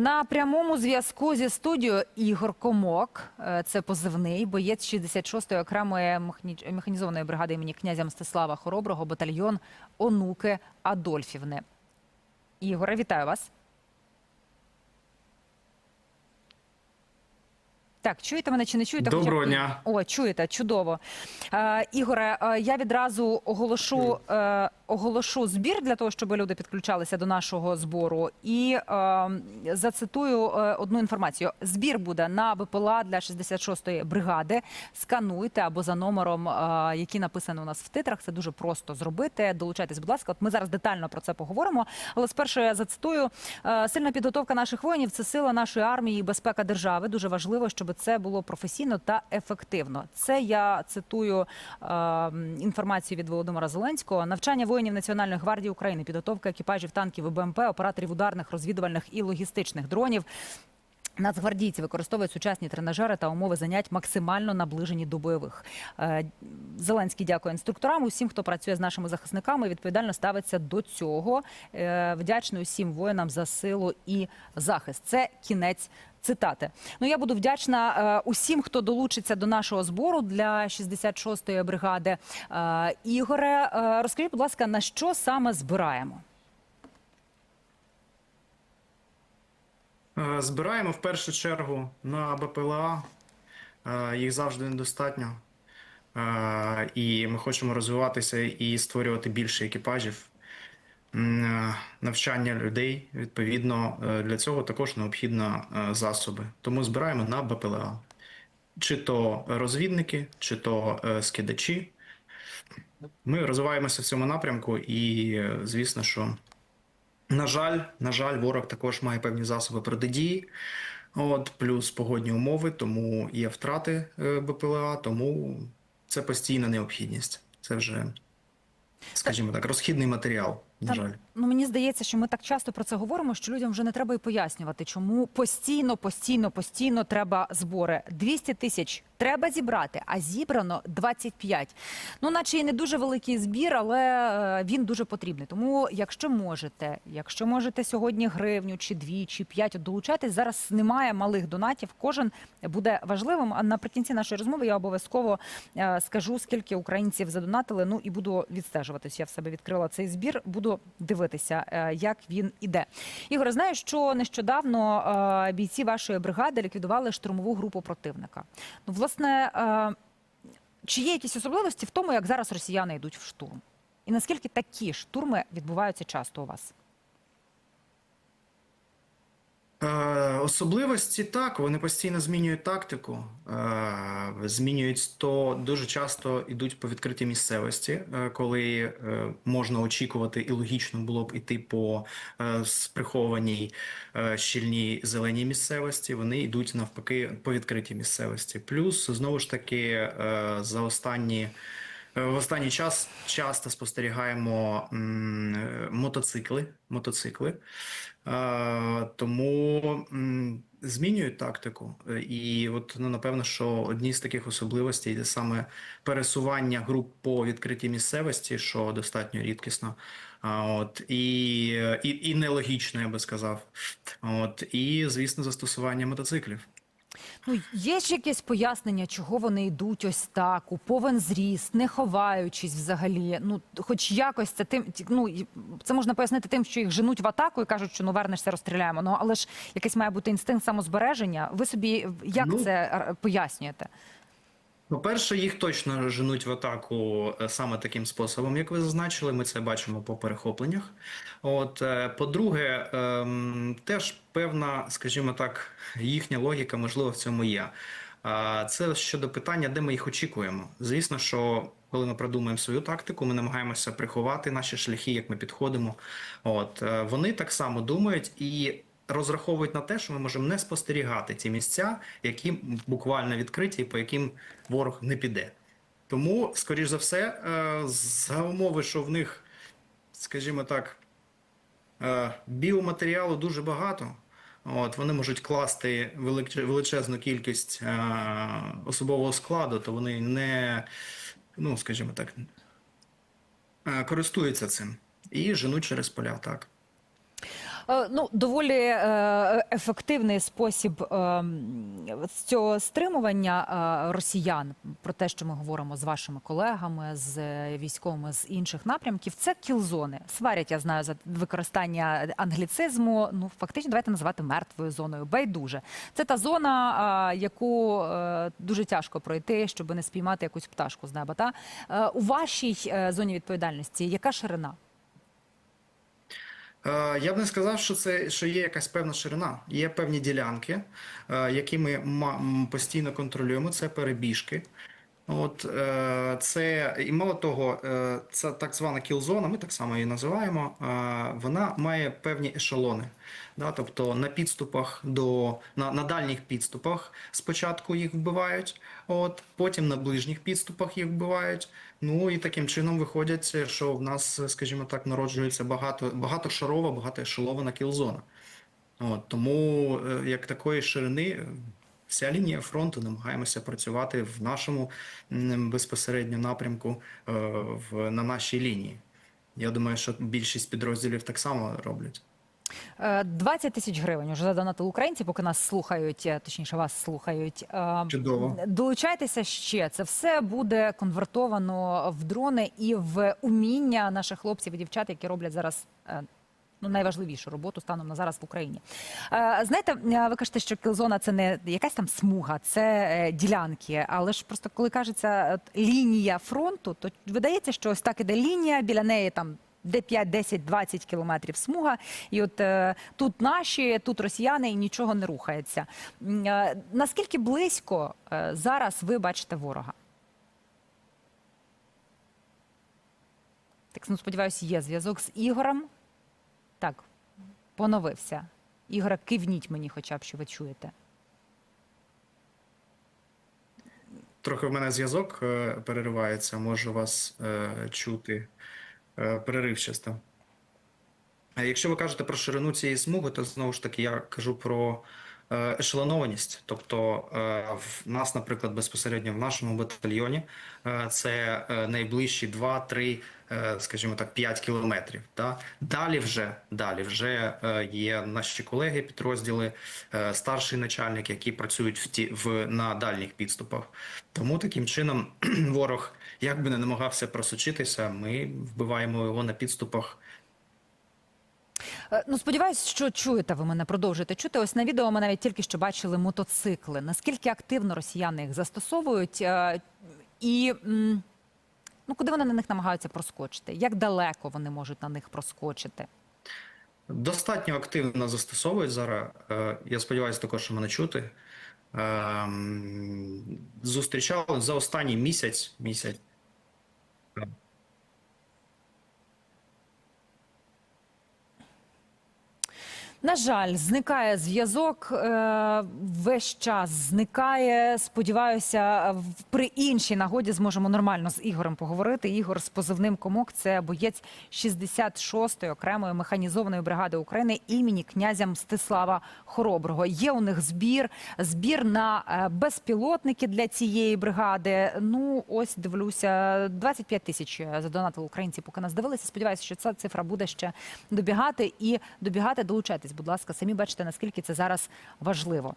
На прямому зв'язку зі студією Ігор Комок, Е, це позивний боєць 66-ї окремої механізованої бригади імені князя Мстислава Хороброго, батальйон Онуки Адольфівни. Ігоре, вітаю вас. Так, чуєте мене чи не чуєте? Доброго Хоча дня. О, чуєте, чудово. Е, Ігоре, е, я відразу оголошу, е, оголошу збір для того, щоб люди підключалися до нашого збору. І е, зацитую е, одну інформацію. Збір буде на БПЛА для 66-ї бригади. Скануйте або за номером, е, який написано у нас в титрах. Це дуже просто зробити. Долучайтесь, будь ласка. От ми зараз детально про це поговоримо. Але спершу я зацитую: Е, сильна підготовка наших воїнів це сила нашої армії і безпека держави. Дуже важливо, щоб це було професійно та ефективно. Це я цитую е, інформацію від Володимира Зеленського. Навчання воїнів Національної гвардії України, підготовка екіпажів танків і БМП, операторів ударних, розвідувальних і логістичних дронів. Нацгвардійці використовують сучасні тренажери та умови занять максимально наближені до бойових. Е, Зеленський дякує інструкторам, усім, хто працює з нашими захисниками, відповідально ставиться до цього. Е, Вдячний усім воїнам за силу і захист. Це кінець. Цитати. Ну я буду вдячна е, усім, хто долучиться до нашого збору для 66-ї бригади. Е, Ігоре, е, розкажіть, будь ласка, на що саме збираємо? Збираємо в першу чергу на БПЛА. Їх завжди недостатньо. І ми хочемо розвиватися і створювати більше екіпажів. Е, Навчання людей, відповідно, е, для цього також необхідно е, засоби. Тому збираємо на БПЛА. Чи то розвідники, чи то скидачі. Ми розвиваємося в цьому напрямку, і звісно, що на жаль, на жаль, ворог також має певні засоби протидії. От, плюс погодні умови, тому є втрати БПЛА, тому це постійна необхідність. Це вже, скажімо так, розхідний матеріал, на жаль. Ну мені здається, що ми так часто про це говоримо, що людям вже не треба і пояснювати, чому постійно, постійно, постійно треба збори. 200 тисяч треба зібрати, а зібрано 25. Ну, наче і не дуже великий збір, але е, він дуже потрібний. Тому, якщо можете, якщо можете сьогодні гривню чи дві, чи п'ять от долучайтесь, зараз немає малих донатів. Кожен буде важливим. А наприкінці нашої розмови я обов'язково е, скажу, скільки українців задонатили. Ну і буду відстежуватись. Я в себе відкрила цей збір. Буду дивитися, е, як він іде. Ігор, знаю, що нещодавно е, бійці вашої бригади ліквідували штурмову групу противника. Ну, власне, е, чи є якісь особливості в тому, як зараз росіяни йдуть в штурм? І наскільки такі штурми відбуваються часто у вас? Е, особливості так, вони постійно змінюють тактику, е, змінюють то дуже часто йдуть по відкритій місцевості, е, коли е, можна очікувати і логічно було б іти по е, сприхованій е, щільній зеленій місцевості. Вони йдуть навпаки по відкритій місцевості. Плюс знову ж таки е, за останні. Е, В останній час часто спостерігаємо е, мотоцикли. мотоцикли. Е, тому змінюють тактику. І от ну, напевно, що одні з таких особливостей це саме пересування груп по відкритій місцевості, що достатньо рідкісно. От і, і, і нелогічно, я би сказав. От і звісно, застосування мотоциклів. Ну, є ж якесь пояснення, чого вони йдуть ось так, у повен зріст, не ховаючись взагалі. Ну, хоч якось це тим, ну, це можна пояснити тим, що їх женуть в атаку і кажуть, що ну вернешся, розстріляємо. Ну, але ж якийсь має бути інстинкт самозбереження. Ви собі як Ну, це е, По-перше, їх точно женуть в атаку е, саме таким способом, як ви зазначили. Ми це бачимо по перехопленнях. От, е, по-друге, ем, теж певна, скажімо так, їхня логіка, можливо, в цьому є. Це щодо питання, де ми їх очікуємо. Звісно, що коли ми продумуємо свою тактику, ми намагаємося приховати наші шляхи, як ми підходимо. От е, вони так само думають і розраховують на те, що ми можемо не спостерігати ті місця, які буквально відкриті, по яким ворог не піде. Тому, скоріш за все, е, за умови, що в них, скажімо так, е, біоматеріалу дуже багато. От, вони можуть класти величезну кількість е, особового складу, то вони не, ну, скажімо так, користуються цим і женуть через поля, так. Е, Ну, доволі е, ефективний спосіб е, цього стримування росіян про те, що ми говоримо з вашими колегами, з військовими з інших напрямків, це кілзони. Сварять, я знаю, за використання англіцизму. Ну, фактично, давайте називати мертвою зоною. Байдуже. Це та зона, яку дуже тяжко пройти, щоб не спіймати якусь пташку з неба. Та у вашій зоні відповідальності яка ширина? Е, Я б не сказав, що це що є якась певна ширина. Є певні ділянки, е, які ми постійно контролюємо. Це перебіжки. От е, це і мало того, це так звана кілзона, ми так само її називаємо. е, Вона має певні ешелони. Да, тобто на підступах до на, на дальніх підступах спочатку їх вбивають, от потім на ближніх підступах їх вбивають. Ну і таким чином виходять, що в нас, скажімо так, народжується багато багатошарова, багатоешелована кілзона. От, тому е, як такої ширини. Е, Вся лінія фронту намагаємося працювати в нашому безпосередньо напрямку е, в, на нашій лінії. Я думаю, що більшість підрозділів так само роблять. Е, 20 тисяч гривень вже задонатили українці, поки нас слухають, е, точніше вас слухають. Е, Чудово. Долучайтеся ще. Це все буде конвертовано в дрони і в уміння наших хлопців і дівчат, які роблять зараз. Ну, найважливішу роботу станом на зараз в Україні. Е, знаєте, е, ви кажете, що кілзона це не якась там смуга, це е, ділянки. Але ж просто коли кажеться лінія фронту, то видається, що ось так іде лінія, біля неї там де 5, 10, 20 кілометрів смуга. І от е, тут наші, тут росіяни і нічого не рухається. Е, наскільки близько е, зараз ви бачите ворога? Так, ну сподіваюся, є зв'язок з Ігорем. Так, поновився. Ігоре, кивніть мені, хоча б що ви чуєте. Трохи в мене зв'язок е, переривається, можу вас е, чути е, переривчасто. А якщо ви кажете про ширину цієї смуги, то знову ж таки я кажу про е, ешелонованість. Тобто е, в нас, наприклад, безпосередньо в нашому батальйоні е, це е, найближчі 2-3, е, скажімо так, 5 кілометрів. Да? Далі вже, далі вже е, є наші колеги, підрозділи, е, старший начальник, які працюють в ті, в, на дальніх підступах. Тому таким чином ворог, як би не намагався просочитися, ми вбиваємо його на підступах Е, Ну, сподіваюсь, що чуєте ви мене, продовжуєте чути. Ось на відео ми навіть тільки що бачили мотоцикли. Наскільки активно росіяни їх застосовують, е, і ну, куди вони на них намагаються проскочити? Як далеко вони можуть на них проскочити? Достатньо активно застосовують зараз. Е, Я сподіваюся, також що мене чути. Ем, Зустрічали за останній місяць. місяць. На жаль, зникає зв'язок. е, Весь час зникає. Сподіваюся, при іншій нагоді зможемо нормально з Ігорем поговорити. Ігор з позивним комок це боєць 66-ї окремої механізованої бригади України імені князя Мстислава Хороброго. Є у них збір, збір на е, безпілотники для цієї бригади. Ну ось дивлюся, 25 тисяч задонатили українці, поки нас дивилися. Сподіваюся, що ця цифра буде ще добігати і добігати. Долучайтесь, будь ласка, самі бачите, наскільки це зараз важливо.